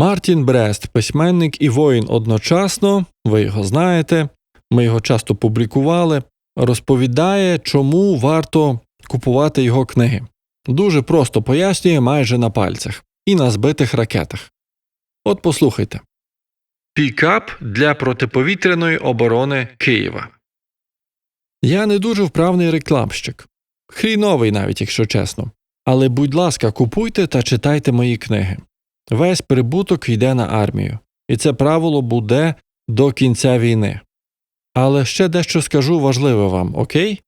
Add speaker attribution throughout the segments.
Speaker 1: Мартін Брест, письменник і воїн одночасно, ви його знаєте, ми його часто публікували, розповідає, чому варто купувати його книги. Дуже просто пояснює майже на пальцях і на збитих ракетах. От послухайте. Пікап для протиповітряної оборони Києва. Я не дуже вправний рекламщик. Хріновий навіть, якщо чесно. Але будь ласка, купуйте та читайте мої книги. Весь прибуток йде на армію, і це правило буде до кінця війни. Але ще дещо скажу важливе вам, окей?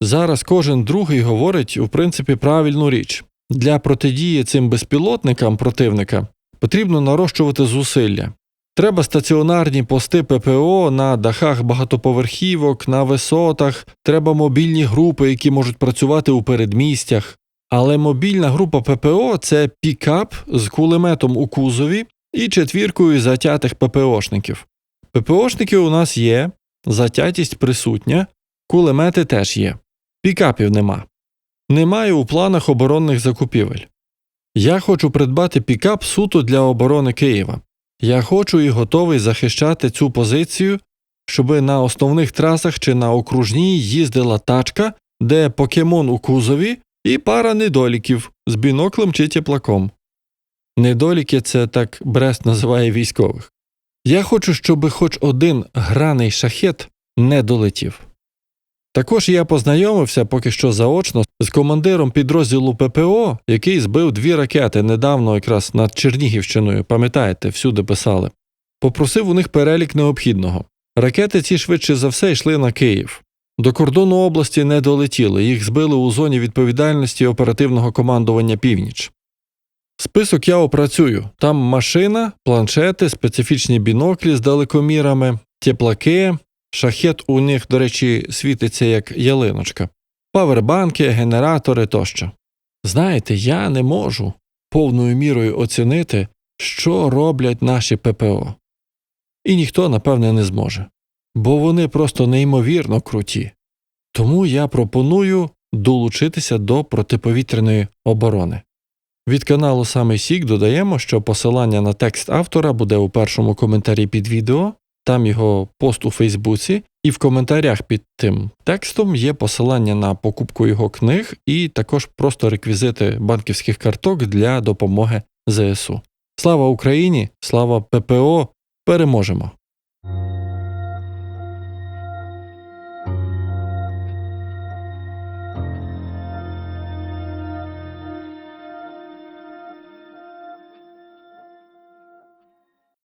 Speaker 1: Зараз кожен другий говорить, у принципі, правильну річ. Для протидії цим безпілотникам противника потрібно нарощувати зусилля. Треба стаціонарні пости ППО на дахах багатоповерхівок, на висотах, треба мобільні групи, які можуть працювати у передмістях. Але мобільна група ППО це пікап з кулеметом у кузові і четвіркою затятих ППОшників. ППОшники у нас є, затятість присутня, кулемети теж є. Пікапів нема. Немає у планах оборонних закупівель. Я хочу придбати пікап суто для оборони Києва. Я хочу і готовий захищати цю позицію, щоби на основних трасах чи на окружній їздила тачка, де покемон у кузові і пара недоліків з біноклем чи теплаком. Недоліки це так Брест називає військових. Я хочу, щоб хоч один граний шахет не долетів. Також я познайомився поки що заочно з командиром підрозділу ППО, який збив дві ракети недавно якраз над Чернігівщиною, пам'ятаєте, всюди писали. Попросив у них перелік необхідного. Ракети ці швидше за все йшли на Київ. До кордону області не долетіли, їх збили у зоні відповідальності оперативного командування Північ. Список я опрацюю. Там машина, планшети, специфічні біноклі з далекомірами, теплаки, шахет у них, до речі, світиться як ялиночка, павербанки, генератори тощо. Знаєте, я не можу повною мірою оцінити, що роблять наші ППО. І ніхто, напевне, не зможе. Бо вони просто неймовірно круті. Тому я пропоную долучитися до протиповітряної оборони. Від каналу Самий Сік додаємо, що посилання на текст автора буде у першому коментарі під відео, там його пост у Фейсбуці, і в коментарях під тим текстом є посилання на покупку його книг і також просто реквізити банківських карток для допомоги ЗСУ. Слава Україні! Слава ППО! Переможемо!